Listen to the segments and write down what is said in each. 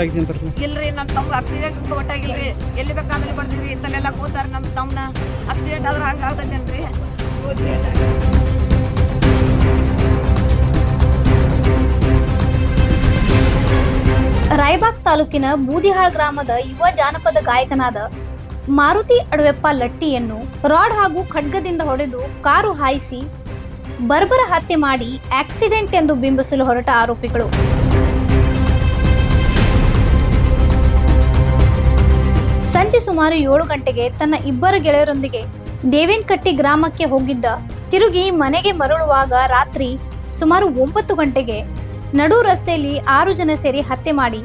Accident ಆಗಿದೆ ತಿಂತಾರೆ ಇಲ್ರಿ ನಮ್ಮ ತಮ್ಗೆ ಆಕ್ಸಿಡೆಂಟ್ ಒಟ್ಟಾಗಿಲ್ರಿ. ಎಲ್ಲಿ ಬೇಕಾದ್ರೆ ಬರ್ತೀವಿ ಇತ್ತಲ್ಲೆಲ್ಲ ಕೂತಾರೆ ನಮ್ಮ ತಮ್ಮನ ಆಕ್ಸಿಡೆಂಟ್ ಆದ್ರೆ ಹಂಗೆ ಆಗ್ತೈತೇನ್ರಿ. ರಾಯಬಾಗ್ ತಾಲೂಕಿನ ಬೂದಿಹಾಳ್ ಗ್ರಾಮದ ಯುವ ಜಾನಪದ ಗಾಯಕನಾದ ಮಾರುತಿ ಅಡವೆಪ್ಪ ಲಟ್ಟಿಯನ್ನು ರಾಡ್ ಹಾಗೂ ಖಡ್ಗದಿಂದ ಹೊಡೆದು ಕಾರು ಹಾಯಿಸಿ ಬರ್ಬರ ಹತ್ಯೆ ಮಾಡಿ ಆಕ್ಸಿಡೆಂಟ್ ಎಂದು ಬಿಂಬಿಸಲು ಹೊರಟ ಆರೋಪಿಗಳು. ಸಂಜೆ ಸುಮಾರು ಏಳು ಗಂಟೆಗೆ ತನ್ನ ಇಬ್ಬರು ಗೆಳೆಯರೊಂದಿಗೆ ದೇವೇನ್ಕಟ್ಟಿ ಗ್ರಾಮಕ್ಕೆ ಹೋಗಿದ್ದ. ತಿರುಗಿ ಮನೆಗೆ ಮರಳುವಾಗ ರಾತ್ರಿ ಸುಮಾರು ಒಂಬತ್ತು ಗಂಟೆಗೆ ನಡು ರಸ್ತೆಯಲ್ಲಿ ಆರು ಜನ ಸೇರಿ ಹತ್ಯೆ ಮಾಡಿ,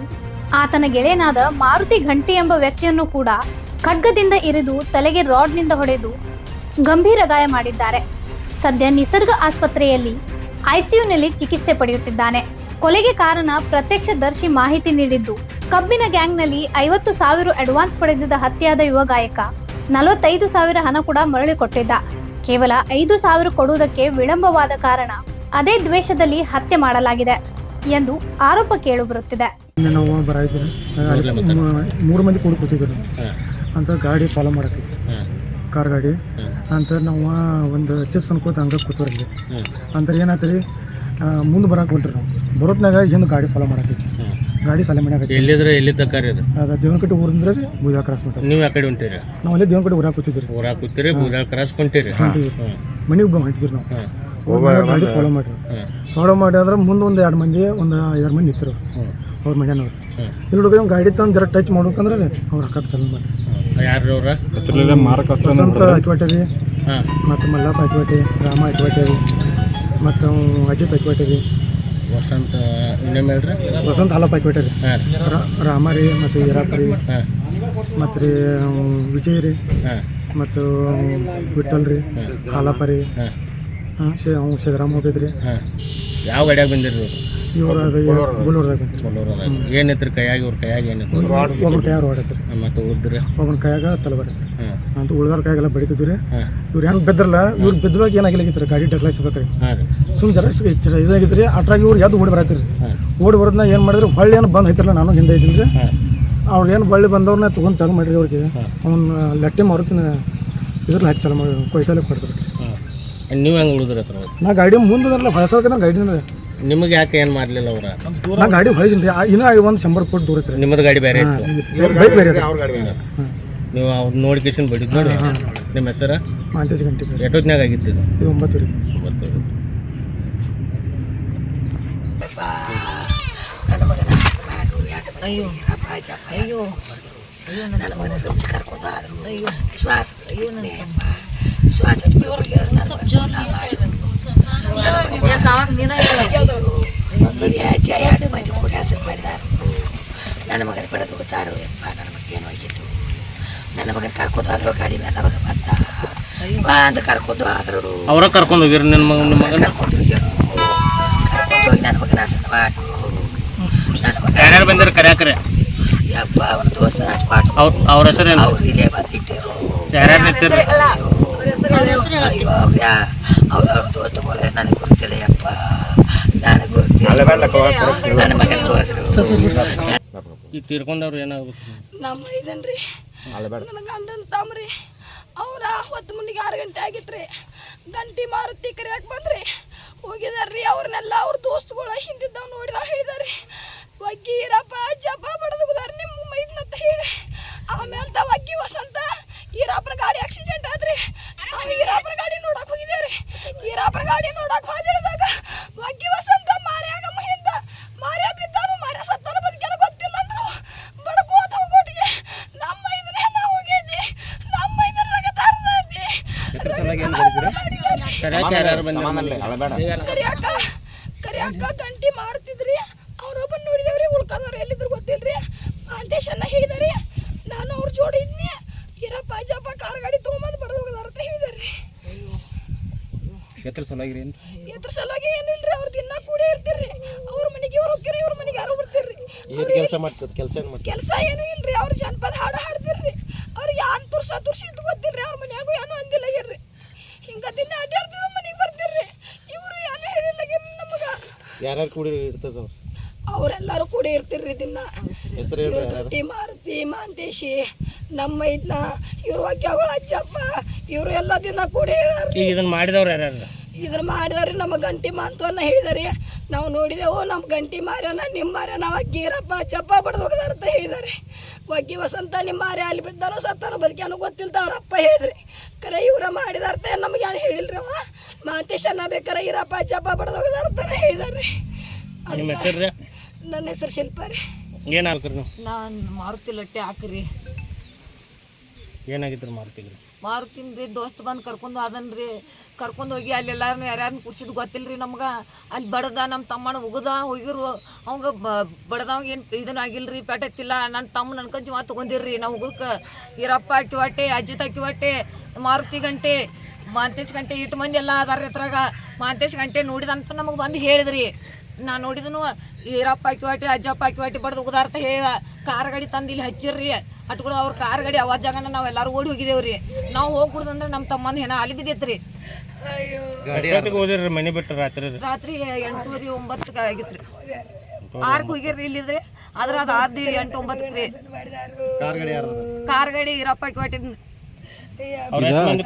ಆತನ ಗೆಳೆಯನಾದ ಮಾರುತಿ ಘಂಟಿ ಎಂಬ ವ್ಯಕ್ತಿಯನ್ನು ಕೂಡ ಖಡ್ಗದಿಂದ ಇರಿದು ತಲೆಗೆ ರಾಡ್ನಿಂದ ಹೊಡೆದು ಗಂಭೀರ ಗಾಯ ಮಾಡಿದ್ದಾರೆ. ಸದ್ಯ ನಿಸರ್ಗ ಆಸ್ಪತ್ರೆಯಲ್ಲಿ ಐಸಿಯುನಲ್ಲಿ ಚಿಕಿತ್ಸೆ ಪಡೆಯುತ್ತಿದ್ದಾನೆ. ಕೊಲೆಗೆ ಕಾರಣ ಪ್ರತ್ಯಕ್ಷದರ್ಶಿ ಮಾಹಿತಿ ನೀಡಿದ್ದು ಕಬ್ಬಿನ ಗ್ಯಾಂಗ್ನಲ್ಲಿ ಐವತ್ತು ಸಾವಿರ ಅಡ್ವಾನ್ಸ್ ಪಡೆದಿದ್ದ ಹತ್ಯೆಯಾದ ಯುವ ಗಾಯಕ ನಲವತ್ತೈದು ಸಾವಿರ ಹಣ ಕೂಡ ಮರಳಿ ಕೊಟ್ಟಿದ್ದ. ಕೇವಲ ಐದು ಸಾವಿರ ಕೊಡುವುದಕ್ಕೆ ವಿಳಂಬವಾದ ಕಾರಣ ಅದೇ ದ್ವೇಷದಲ್ಲಿ ಹತ್ಯೆ ಮಾಡಲಾಗಿದೆ ಎಂದು ಆರೋಪ ಕೇಳು ಬರುತ್ತಿದೆ. ನಾವು ಮೂರು ಮಂದಿ ಕೂಡ ಕೂತಿದ್ರು. ಅಂತ ಗಾಡಿ ಫಾಲೋ ಮಾಡಕ್ಕೆ ಕಾರ್ ಗಾಡಿ. ಅಂತ ನಾವು ಒಂದು ಚಿಪ್ಸ್ ಅನ್ಕೋತ ಹಂಗೆ ಕೂತವ್ರಿ ಅಂತ ಏನಾಯ್ತು ರೀ ಮುಂದೆ ಬರಕ್ಕೆ ಹೊಂಟ್ರಿ ನಾವು. ಬರೋತ್ನಾಗ ಹಿಂದೆ ಗಾಡಿ ಫಾಲೋ ಮಾಡಕೈತಿ ಗಾಡಿ ಸಲ ಮಾಡಕೈತಿ ಎಲ್ಲಿದ್ರೆ ಎಲ್ಲಿ ಕಾರ್ಯ ರೀ ಅದು ಅದು ದೇವನಕಟ್ಟಿ ಊರಿಂದ ರೀ ಬೂದಾ ಕ್ರಾಸ್ ಮಟ್ಟ ನೀವು ಆ ಕಡೆ ಹೊಂಟಿರಿ? ನಾವು ಅಲ್ಲೇ ದೇವನಕಟ್ಟೆ ಊರಾಗ ಕೂತಿದ್ರಿ ಊರಾಗ ಕೂತಿರಿ ಬೂದಾಳ ಕ್ರಾಸ್ ಕೊಂಟಿರಿ ಮನೆಗೆ ಬಂದು ಹೊಂಟಿದ್ರಿ ನಾವು. ಗಾಡಿ ಫಾಲೋ ಮಾಡ್ರಿ. ಫಾಲೋ ಮಾಡಿ ಅಂದ್ರೆ ಮುಂದೆ ಒಂದು ಎರಡು ಮಂದಿ ಒಂದು ಐದಾರು ಮಂದಿ ನಿಂತಿರು. ಅವ್ರ ಮನೆಯವ್ರು ಇಲ್ಲಿ ಹುಡುಗ ಗಾಡಿ ತಂದು ಜರ ಟಚ್ ಮಾಡ್ಬೇಕಂದ್ರೆ ಅವ್ರು ಅಕ್ಕ ಚಾಲು ಮಾಡಿ ಯಾರು ಅವ್ರ? ವಸಂತ ಅಕ್ವಾಟರಿ ರೀ ಮತ್ತು ಮಲ್ಲಪ್ಪ ಅಕ್ವಾಟಿ ರಾಮ ಅಕ್ವಾಟರಿ ಮತ್ತು ಅಜಿತ್ ಅಕ್ವಾಟರಿ ವಸಂತ ಇನ್ನೊಮ್ಮೆ ಹೇಳ್ರಿ? ವಸಂತ ಹಾಲಪ್ಪ ಹಾಕಿಬಿಟ್ಟೆ ಹಾಂ ರಾಮ ರೀ ಮತ್ತು ಈರಪ್ಪ ರೀ ಹಾಂ. ಮತ್ತು ರೀ ವಿಜಯ್ ರೀ. ಹಾಂ. ಮತ್ತು ವಿಠಲ್ ರೀ ಹಾಲಪ್ಪ ರೀ. ಹಾಂ. ಹಾಂ ಶೇ ಅವ್ನು ಸಿದ್ದರಾಮ ಹೋಗಿದ್ರಿ ಹಾಂ. ಯಾವ ಗಾಡಿಯಾಗ ಬಂದಿರಿ ಏನೈತ್ರಿ ಕೈಯಾಗ ಇವ್ರ ಕೈಯಾಗ ಏನೈತಿ ಒಬ್ಬನ ಕೈಯಾಗ ಹೊಡೈತ್ರಿ ಮತ್ತೆ ಉಳಿದ್ರಿ ಒಬ್ಬನ ಕೈಯಾಗ ತಲೆ ಬರತ್ರಿ ಅಂತ ಉಳ್ದಾರ ಕೈಯಾಗೆಲ್ಲ ಬಡಿತಿದ್ರಿ ರೀ ಇವ್ರು ಹೆಂಗೆ ಬೆದ್ರಲ್ಲ ಇವ್ರು ಬೆದ್ದಾಗ ಏನಾಗಿಲ್ಲ ಗಾಡಿ ಡಕ್ಲಾಯಿಸ್ಬೇಕ್ರಿ ರೀ. ಸುಮ್ ಜರ ಇದಾಗಿದ್ರಿ ಅಟ್ರಾಗಿ ಇವ್ರು ಎದ್ದು ಓಡಿ ಬರತ್ತಿರಿ. ಓಡಿ ಬರೋದನ್ನ ಏನು ಮಾಡಿದ್ರೆ ಹೊಳ್ಳಿ ಏನು ಬಂದು ಐತಿರಲ್ಲ ನಾನು ಹಿಂದೆ ಇದ್ದೀನಿ ರೀ ಅವ್ರು ಏನು ಬಳ್ಳಿ ಬಂದವ್ರನ್ನ ತೊಗೊಂಡು ಚಾಲು ಮಾಡಿರಿ ಅವ್ರಿಗೆ. ಅವ್ನ ಲಟ್ಟೆ ಮಾರುತ್ತಿನ ಇದ್ರಲ್ಲಿ ಹಚ್ಚಿ ಚಾಲು ಮಾಡಿ ಕೊಯ್ತಲೆ ಕೊಡ್ತಾರೆ. ನೀವು ಹೆಂಗೆ ಉಳಿದ್ರಿ ಹತ್ರ ಅವ್ರು ನಾ ಗಾಡಿ ಮುಂದೆ ಹೊಳಸೋದಕ್ಕೆ ಗಾಡಿನ ನಿಮಗೆ ಯಾಕೆ ಏನು ಮಾಡಲಿಲ್ಲ ಅವ್ರ? ನಾ ಗಾಡಿ ಹೊಳಿಸಿನಿ ರೀ ಇನ್ನೂ ಒಂದು ಶಂಬರ್ ಫುಟ್ ದೂರ ಐತ್ರಿ. ನಿಮ್ಮದು ಗಾಡಿ ಬೇರೆ ಇತ್ತು. ಬೈಕ್ ಬೇರೆ ನೀವು ನೋಡಿ ನೋಡಿಕೇಶನ್ ಬಡಿದ್ ನೋಡಿ ನಿಮ್ಮ ಹೆಸರು? ಮಾಂತೇಶ್ ಗಂಟೆ. ಎಷ್ಟೊತ್ನಾಗ ಆಗಿತ್ತು ಇದು? ಇದು ಒಂಬತ್ತು ರೀ. ಒಂಬತ್ತು. ಅಯ್ಯೋ ಅಯ್ಯೋ ಅಯ್ಯೋ ನನ್ನ ಮನೆ ಕರ್ಕೊಂಡು ಅಯ್ಯೋ ಶ್ವಾಸ ಅಯ್ಯೋ ನನ್ನ ಶ್ವಾಸ ಎರಡು ಮಂದಿ ಕೂಡ ಹೆಸರು ಮಾಡಿದಾರು ನನ್ನ ಮಗನ ಪಡೆದು ಹೋಗುತ್ತಾರೋ ಯಪ್ಪ ನನ್ನ ಮಗ ಏನು ಹೋಗಿತ್ತು ನನ್ನ ಮಗನ ಕರ್ಕೊಂಡು ಆದ್ರು ಗಾಡಿ ಮೇಲೆ ಅವಾಗ ಬಂದ. ಬಾ ಅಂತ ಕರ್ಕೊಂಡು ಆದ್ರು. ಅವರ ಕರ್ಕೊಂಡು ಹೋಗಿರಿ ನಿಮ್ಮ ಮಗ ನಿಮ್ಮ ಮಗನ? ಕರ್ಕೊಂಡು ಹೋಗಿರು. ಕರ್ಕೊಂಡು ಹೋಗಿ ನನ್ನ ಮಗನ ಹಸನ ಮಾಡು ನನ್ನ ಯಾರ್ಯಾರು ಬಂದಿರು ಕರ್ಯಾಕರೆ ಯಪ್ಪ ಅವ್ರ ದೋಸ್ತ ರಾಜ್ಪಾಟ್ ಅವ್ರ ಅವ್ರ ಹೆಸರು ಅವ್ರು ಇಲ್ಲೇ ಬಂದಿದ್ದರು. ಯಾರ್ಯಾರು ನಿಂತಿರಿ ಅವ್ರವ್ರ ದೋಸ್ತಗಳು ನನಗೆ ಗೊತ್ತಿಲ್ಲ. ಯಪ್ಪ ನನಗೆ ಗೊತ್ತಿಲ್ಲ ನನ್ನ ಮಗನ ಹೋದ್ರು. ಈ ತೀರ್ಕೊಂಡವ್ರು ಏನಾಗ್ಬೇಕು? ನಮ್ಮ ಇದನ್ರಿ? ನನ್ನ ಗಂಡನ ತಮ್ರಿ ಅವ್ರ ಹೊತ್ತು ಮುಂದಿಗೆ ಆರು ಗಂಟೆ ಆಗಿತ್ರಿ. ಗಂಟಿ ಮಾರುತಿ ಕರಿಯಾಕೆ ಬಂದ್ರಿ. ಹೋಗಿದಾರ್ರಿ ಅವ್ರನ್ನೆಲ್ಲ ಅವ್ರ ದೋಸ್ತುಗಳ ಹಿಂದಿದ್ದವ್ ನೋಡಿದ ಹೇಳಿದಾರ್ರಿ. ಒಗ್ಗಿ ಇರಪ್ಪ ಜಪ ಬಡದುದಾರ ನಿಮ್ಮ ಮೈದ್ನಂತ ಹೇಳಿ. ಆಮೇಲೆ ಅಗ್ಗಿ ವಸಂತ ಈರಪ್ಪನ ಗಾಡಿ ಆಕ್ಸಿಡೆಂಟ್ ಆದ್ರಿ. ನಾವು ಈರಾಪರ ಗಾಡಿ ನೋಡಕ್ ಹೋಗಿದ್ದೇವ್ರಿ ಹೀರಾಪುರ ಗಾಡಿ ನೋಡಕ್ ಹೋದಿಡ್ದಾಗ ಒಗ್ಗಿ ವಸಂತ ಮಾರ್ಯಾಗ ಮಹಿಂದ ಮಾರ್ಯ ಬಿದ್ದಾನು ಮಾರ್ಯ ಸತ್ತಾನು ಬದುಕಿನ ಗೊತ್ತಿಲ್ಲ ಅಂದ್ರು ಬಡ್ಕೋತ ಹೋಗೋಟಿಗೆ ನಮ್ಮ ಇದನ್ನೇ ನಾವು ಹೋಗಿದ್ವಿ. ನಮ್ಮ ಇದನ್ನ ತರ್ದಿ ಕರ್ಯಾಕ ಕರಿಯಾಕ ಗಂಟಿ ಮಾಡ್ತಿದ್ರಿ. ಅವ್ರೊಬ್ಬ ನೋಡಿದೇವ್ರಿ ಉಳ್ಕದವ್ರು ಎಲ್ಲಿದ್ರು ಗೊತ್ತಿಲ್ರಿ. ಆದೇಶನ್ನ ಹೇಳಿದಾರಿ ನಾನು ಅವ್ರ ಜೋಡಿ ಇದ್ನಿ. ಈರಪ್ಪ ಅಜ್ಜಪ್ಪ ಕಾರ್ ಗಾಡಿ ತೊಗೊಂಬಂದು ಬಡ್ದು ಹೋಗದಾರ ಅಂತ ಎತ್ರ ಸಲಾಗಿರಿ ಏನು? ಎತ್ರ ಸಲುವಾಗಿ ಏನು ಇಲ್ರಿ ಅವ್ರು ದಿನ ಕೂಡೇ ಇರ್ತಿರ್ರಿ ಅವ್ರ ಮನೆಗೆ ಇವ್ರು ಹೋಗ್ತೀರಿ ಇವ್ರ ಮನೆಗೆ ಯಾರು ಬರ್ತಿರ್ರಿ ಏನು ಕೆಲಸ ಮಾಡ್ತದೆ ಕೆಲಸ ಏನು ಮಾಡ್ತದೆ? ಕೆಲಸ ಏನು ಇಲ್ರಿ ಅವ್ರ ಜನಪದ ಹಾಡು ಹಾಡ್ತಿರ್ರಿ. ಅವ್ರಿಗೆ ಯಾನ್ ತುರ್ಸ ತುರ್ಸಿ ಇದ್ದು ಗೊತ್ತಿಲ್ರಿ ಅವ್ರ ಮನ್ಯಾಗೂ ಏನು ಅಂದಿಲ್ಲ ಇರ್ರಿ. ಹಿಂಗ ದಿನ ಅಡ್ಡಾಡ್ತಿರೋ ಮನೆಗೆ ಬರ್ತಿರ್ರಿ. ಇವರು ಏನು ಹೇಳಿಲ್ಲ ನಮಗ. ಯಾರ್ಯಾರು ಕೂಡಿ ಇರ್ತದ ಅವರೆಲ್ಲರೂ ಕೂಡ ಇರ್ತಿರ್ರಿ ದಿನ. ಹೆಸರು ಮಾರುತಿ ಮಾಂತೇಶಿ ನಮ್ಮ ಇದನ್ನ ಇವ್ರ ವಾಕ್ಯಗಳು ಅಜ್ಜಪ್ಪ ಇವರು ಎಲ್ಲ ದಿನ ಕೂಡ ಈಗ ಇದನ್ನ ಮಾಡಿದವ್ರು ಯಾರ್ಯಾರು? ಇದನ್ನ ಮಾಡಿದವ್ರಿ ನಮ್ಮ ಗಂಟಿ ಮಾಂತವನ್ನ ಹೇಳಿದಾರೆ. ನಾವು ನೋಡಿದೆವು ನಮ್ಮ ಗಂಟಿ ಮಾರ್ಯಾನ ನಿಮ್ಮ ಮಾರ್ಯಾನ ಗೀರಪ್ಪ ಚಪ್ಪ ಬಡ್ದು ಹೋಗದಾರ ಅಂತ ಹೇಳಿದಾರೆ. ಒಗ್ಗಿ ವಸಂತ ನಿಮ್ಮ ಮಾರ್ಯ ಅಲ್ಲಿ ಬಿದ್ದಾನೋ ಸತ್ತಾನೋ ಬದುಕ್ಯಾನೋ ಗೊತ್ತಿಲ್ಲ ಅವ್ರಪ್ಪ ಹೇಳಿದ್ರಿ. ಕರೆ ಇವ್ರ ಮಾಡಿದಾರ್ತೆ ನಮ್ಗೆ ಯಾರು ಹೇಳಿಲ್ರಿ ಅವ? ಮಾಂತೇಶನ್ನ ಬೇಕಾರೆ ಇರಪ್ಪ ಚಪ್ಪ ಬಡ್ದು ಹೋಗದಾರ ಅಂತಾನೆ ಹೇಳಿದಾರೆ ನನ್ನ ಹೆಸರು ಶಿಲ್ಪ ರೀ. ಏನಾಗ್ರಿ ನೀವು? ನಾನು ಮಾರುತಿ ಲಟ್ಟೆ ಹಾಕ್ರಿ. ಏನಾಗಿತ್ತು ಮಾರುತಿಗೆ? ಮಾರುತಿನ ರೀ ದೋಸ್ತ್ ಬಂದು ಕರ್ಕೊಂಡು ಆದನ್ ರೀ. ಕರ್ಕೊಂಡು ಹೋಗಿ ಅಲ್ಲಿ ಎಲ್ಲಾರನ್ನ ಯಾರ್ಯಾರನ್ನ ಕುಡ್ಸಿದ್ ಗೊತ್ತಿಲ್ಲ ನಮ್ಗ. ನಮ್ಗೆ ಅಲ್ಲಿ ಬಡದ ನಮ್ಮ ತಮ್ಮನ ಉಗದ ಹೋಗಿರು. ಅವಂಗ ಬಡದವಂಗ ಏನು ಇದನ್ನ ಆಗಿಲ್ರಿ ರೀ ಪೆಟ್ಟತ್ತಿಲ್ಲ ನನ್ನ ತಮ್ಮ ನನ್ಕಂಜಿ ಮಾತು ತಗೊಂಡಿರ್ರಿ ನಾವು ಹುಗುರ್ಕ ಈರಪ್ಪ ಹಾಕಿ ಹೊಟ್ಟೆ ಅಜ್ಜಿತ್ ಹಾಕಿ ಹೊಟ್ಟೆ ಮಾರುತಿ ಗಂಟೆ ಮಾಂತೇಶ್ ಗಂಟೆ ಇಟ್ಟು ಮಂದಿ ಎಲ್ಲ ಅದಾರ ಇದ್ರಾಗ ಮಾಂತೇಶ್ ಗಂಟೆ ನೋಡಿದಂತ ನಮಗೆ ಬಂದು ಹೇಳಿದ್ರಿ. ನಾ ನೋಡಿದನು ಈರಪ್ಪ ಹಾಕಿ ಹೊಟ್ಟೆ ಅಜ್ಜಪ್ಪ ಹಾಕಿ ಹೊಟ್ಟೆ ಬಡ್ದು ಉಗದಾರ್ತ ಹೇ ಕಾರ್ ಗಾಡಿ ತಂದು ಇಲ್ಲಿ ಹಚ್ಚಿರ್ರಿ. ಅಟ್ಕೊಳ್ಳೋ ಅವ್ರ ಕಾರ್ ಗಾಡಿ ಅವಾಜ್ ಜಾಗನ ನಾವು ಎಲ್ಲಾರು ಓಡಿ ಹೋಗಿದೇವ್ರಿ. ನಾವು ಹೋಗಿ ಅಂದ್ರೆ ನಮ್ಮ ತಮ್ಮನ ಹೆಣ ಅಲ್ಲಿ ಬಿದ್ದೈತ್ರಿ. ಮನೆ ಬಿಟ್ಟು ರಾತ್ರಿ ರೀ? ರಾತ್ರಿ ಎಂಟೂವರೆ ಒಂಬತ್ತಕ್ಕೆ ಆಗಿತ್ರಿ. ಆರ್ಕ್ ಹೋಗಿರ್ರಿ ಇಲ್ಲಿದ್ರಿ ಆದ್ರ ಅದು ಆದಿ ಎಂಟು ಒಂಬತ್ತು ರೀ ಕಾರ್ ಗಾಡಿ ಈರಪ್ಪ ಹಾಕಿ ಹೊಟ್ಟೆ ಅವ್ರು ಎಷ್ಟು ಮಂದಿ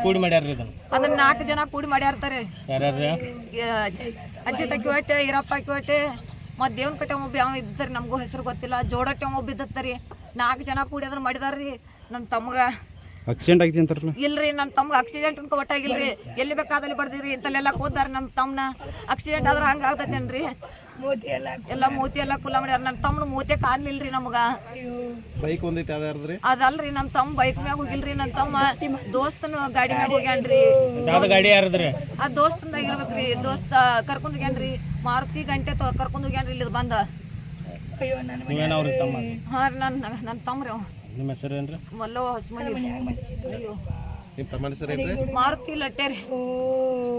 ಕೂಡಿ ಮಾಡ್ಯಾರ ಇದನ್ನ. ಅದನ್ನ ನಾಲ್ಕು ಜನ ಕೂಡಿ ಮಾಡ್ಯಾರ್ತಾರೆ. ಯಾರ್ಯಾರು ಅಜ್ಜಿ ತಕ್ಕಿ ಹೊಟ್ಟೆ ಈರಪ್ಪ ಹಾಕಿ ಹೊಟ್ಟೆ ಮತ್ತು ದೇವ್ನ ಕಟ್ಟೆ ಒಬ್ಬ ಯಾವ ಇದ್ದರಿ ನಮಗೂ ಹೆಸರು ಗೊತ್ತಿಲ್ಲ. ಜೋಡಟ್ಟೆ ಒಬ್ಬ ಇದ್ದತ್ತರಿ ನಾಲ್ಕು ಜನ ಕೂಡಿ ಅದ್ರ ಮಾಡಿದಾರ್ರಿ. ನಮ್ಮ ತಮ್ಗ ಆಕ್ಸಿಡೆಂಟ್ ಆಗಿದೆ ಅಂತಾರಲ್ಲ. ಇಲ್ರಿ ನನ್ನ ತಮ್ಗೆ ಆಕ್ಸಿಡೆಂಟ್ ಅನ್ಕೊ ಒಟ್ಟಾಗಿಲ್ರಿ ಎಲ್ಲಿ ಬೇಕಾದಲ್ಲಿ ಬಡ್ದಿರಿ ಇಂತಲ್ಲೆಲ್ಲ ಕೂದಾರ ನಮ್ಮ ತಮ್ಮನ ಆಕ್ಸಿಡೆಂಟ್ ಆದ್ರೆ ಹಂಗೆ ಆಗ್ತೈತೇನ್ರಿ? ಎಲ್ಲ ಮೂತಿ ಎಲ್ಲ ಕುಲ್ಲ ಮಾಡ್ಯಾರ. ನನ್ನ ತಮ್ಮನ ಮೂತಿ ಕಾಣ್ಲಿಲ್ರಿ ನಮಗ. ಬೈಕ್ ಒಂದೈತೆ ಯಾವ್ದಾರ್ದ್ರಿ ಅದಲ್ರಿ ನಮ್ಮ ತಮ್ಮ ಬೈಕ್ ಮ್ಯಾಗ ಹೋಗಿಲ್ರಿ. ನನ್ನ ತಮ್ಮ ದೋಸ್ತನ ಗಾಡಿ ಮ್ಯಾಗ ಹೋಗ್ಯಾನ್ರಿ. ಯಾವ್ದು ಗಾಡಿ ಯಾರದ್ರಿ? ಆ ದೋಸ್ತಂದಾಗ ಇರ್ಬೇಕ್ರಿ. ದೋಸ್ತ ಕರ್ಕೊಂಡ್ ಹೋಗ್ಯಾನ್ರಿ. ಮಾರುತಿ ಗಂಟೆ ಕರ್ಕೊಂಡ್ ಹೋಗ್ಯಾನ್ರಿ ಇಲ್ಲಿ ಬಂದ. ತಮ್ಮ? ಹಾ ನನ್ನ ನನ್ನ ತಮ್ರಿ ಅವ. ನಿಮ್ಮ ಹೆಸರು ಏನ್ರಿ? ಮಲ್ಲವ ಹೊಸಮನಿ. ಅಯ್ಯೋ. ನಿಮ್ಮ ತಮ್ಮ ಹೆಸರು ಏನ್ರಿ? ಮಾರುತಿ ಲಟ್ಟೆರಿ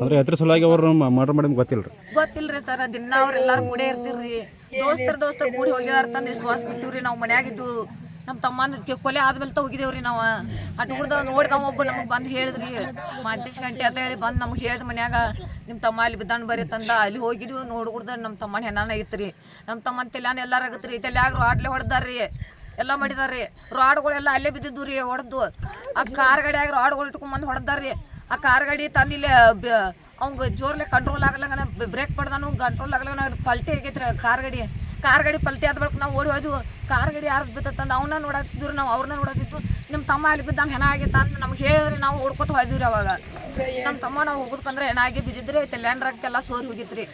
ಅಂದ್ರೆ ಹೆಸರು ಸಲುವಾಗಿ ಅವ್ರು ಮರ್ಡರ್ ಮಾಡಿದ್ ಗೊತ್ತಿಲ್ಲ ರೀ ಗೊತ್ತಿಲ್ರಿ ಸರ್ ದಿನ ಅವ್ರೆಲ್ಲಾರು ಕೂಡೇ ಇರ್ತೀರಿ. ದೋಸ್ತರ್ ದೋಸ್ತರ ಕೂಡಿ ಹೋಗ್ಯಾರ ತಂದು ವಿಶ್ವಾಸ ಬಿಟ್ಟಿವ್ರಿ ನಾವು ಮನ್ಯಾಗಿದ್ದು. ನಮ್ಮ ತಮ್ಮನ ಕೊಲೆ ಆದ್ಮೇಲೆ ಹೋಗಿದೇವ್ರಿ ನಾವು. ಅಟ್ ಹುಡ್ದ ನೋಡ್ದವ ಒಬ್ಬ ನಮಗೆ ಬಂದು ಹೇಳಿದ್ರಿ. ಮಾಂತೇಶ್ ಗಂಟೆ ಅಂತ ಹೇಳಿ ಬಂದು ನಮ್ಗೆ ಹೇಳಿದ ಮನ್ಯಾಗ ನಿಮ್ಮ ತಮ್ಮ ಅಲ್ಲಿ ಬಿದ್ದಾಣ ಬರೀ ತಂದ ಅಲ್ಲಿ ಹೋಗಿದ್ವಿ ನೋಡ್ಗುಡ್ದ ನಮ್ಮ ತಮ್ಮನ ಹೆಣ್ಣಾನ ಐತ್ರಿ. ನಮ್ಮ ತಮ್ಮನ ತೆಲ್ಯಾನ ಎಲ್ಲಾರ ಆಗತ್ರಿ. ತೆಲ್ಯಾಗ ಆಡ್ಲೆ ಹೊಡೆದಾರ್ರಿ. ಎಲ್ಲ ಮಾಡಿದಾರ್ರಿ. ರಾಡ್ಗಳೆಲ್ಲ ಅಲ್ಲೇ ಬಿದ್ದಿದ್ದು ರೀ, ಹೊಡೆದು. ಆ ಕಾರ್ ಗಾಡಿಯಾಗ ರಾಡ್ಗಳು ಇಟ್ಕೊಂಬಂದು ಹೊಡೆದಾರ್ರಿ. ಆ ಕಾರ್ ಗಾಡಿ ತಂದು ಇಲ್ಲಿ ಅವ್ಗೆ ಜೋರ್ಲೆ ಕಂಟ್ರೋಲ್ ಆಗಲಾಗ ಬ್ರೇಕ್ ಪಡ್ದಾನು ಕಂಟ್ರೋಲ್ ಆಗಲಾಗ ಪಲ್ಟಿ ಆಗೈತ್ರಿ ಕಾರ್ ಗಾಡಿ. ಕಾರ್ ಗಾಡಿ ಪಲ್ಟಿ ಆದ ಬಳಿಕ ನಾವು ಓಡಿ ಹೋದ್ವು ಕಾರ್ ಗಾಡಿ ಯಾರು ಬಿತ್ತಂದ ಅವನ್ನ ನೋಡತ್ತಿದ್ರು ನಾವು ಅವ್ರನ್ನ ನೋಡತ್ತಿತ್ತು ನಿಮ್ಮ ತಮ್ಮ ಅಲ್ಲಿ ಬಿದ್ದಾನ ಹೆಣ ಅಂತ ನಮ್ಗೆ ಹೇಳಿದ್ರಿ ನಾವು ಓಡ್ಕೊತ ಹೋದ್ವಿ ಅವಾಗ. ನಮ್ಮ ತಮ್ಮ ನಾವು ಹೋಗುದಕ್ಕಂದ್ರೆ ಹೆಣ ಆಗಿ ಬಿದ್ದಿದ್ರಿ ಎಲ್ಲಾ ಸೋರಿ ಹೋಗಿತ್ರಿ.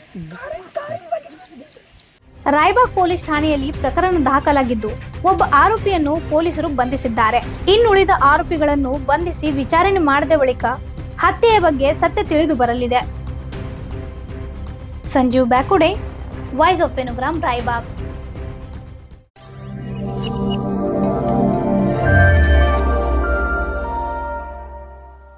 ರಾಯಬಾಗ್ ಪೊಲೀಸ್ ಠಾಣೆಯಲ್ಲಿ ಪ್ರಕರಣ ದಾಖಲಾಗಿದ್ದು, ಒಬ್ಬ ಆರೋಪಿಯನ್ನು ಪೊಲೀಸರು ಬಂಧಿಸಿದ್ದಾರೆ. ಇನ್ನುಳಿದ ಆರೋಪಿಗಳನ್ನು ಬಂಧಿಸಿ ವಿಚಾರಣೆ ಮಾಡಿದ ಬಳಿಕ ಹತ್ಯೆಯ ಬಗ್ಗೆ ಸತ್ಯ ತಿಳಿದು ಬರಲಿದೆ. Sanjeev Byakude voice of Penugram Raibag